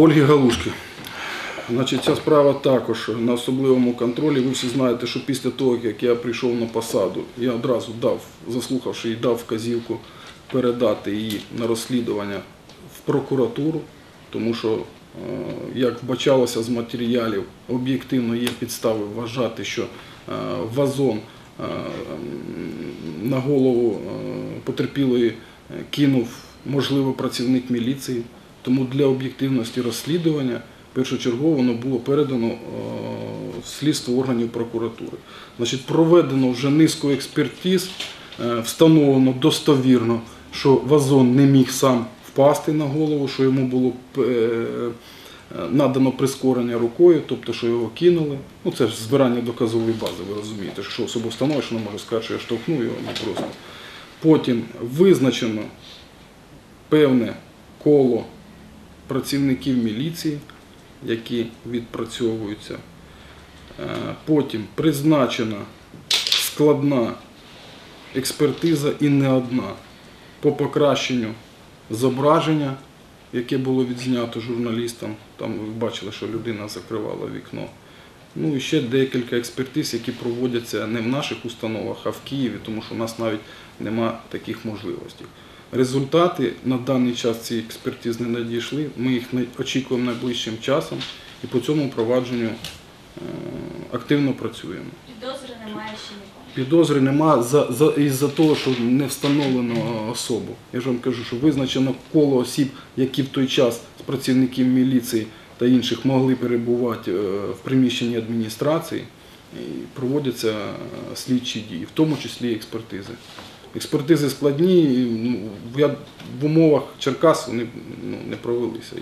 Ольги Галушки. Значить, ця справа також на особливому контролі. Ви всі знаєте, що після того, як я прийшов на посаду, я одразу дав, заслухавши її, дав вказівку передати її на розслідування в прокуратуру, тому що, е, як вбачалося з матеріалів, об'єктивно є підстави вважати, що е, вазон е, на голову потерпілої кинув, можливо, працівник міліції. Тому для об'єктивності розслідування першочергово воно було передано е, слідство органів прокуратури. Значить, проведено вже низку експертиз, е, встановлено достовірно, що вазон не міг сам впасти на голову, що йому було е, надано прискорення рукою, тобто що його кинули. Ну це ж збирання доказової бази, ви розумієте, що особа встановить, що не може сказати, що я штовхнув його, не просто. Потім визначено певне коло працівників міліції, які відпрацьовуються. Е, Потім призначена складна експертиза і не одна по покращенню зображення, яке було відзнято журналістам. Там ви бачили, що людина закривала вікно. Ну і ще декілька експертиз, які проводяться не в наших установах, а в Києві, тому що у нас навіть нема таких можливостей. Результати на даний час ці експертиз не надійшли. Ми їх очікуємо найближчим часом і по цьому провадженню е, активно працюємо. Підозри немає ще нікому. Підозри нема за, за, із-за того, що не встановлено особу. Я ж вам кажу, що визначено коло осіб, які в той час з працівників міліції та інших могли перебувати е, в приміщенні адміністрації, і проводяться е, слідчі дії, в тому числі експертизи. Експертизи складні, ну, я в умовах Черкас вони ну, не провелися.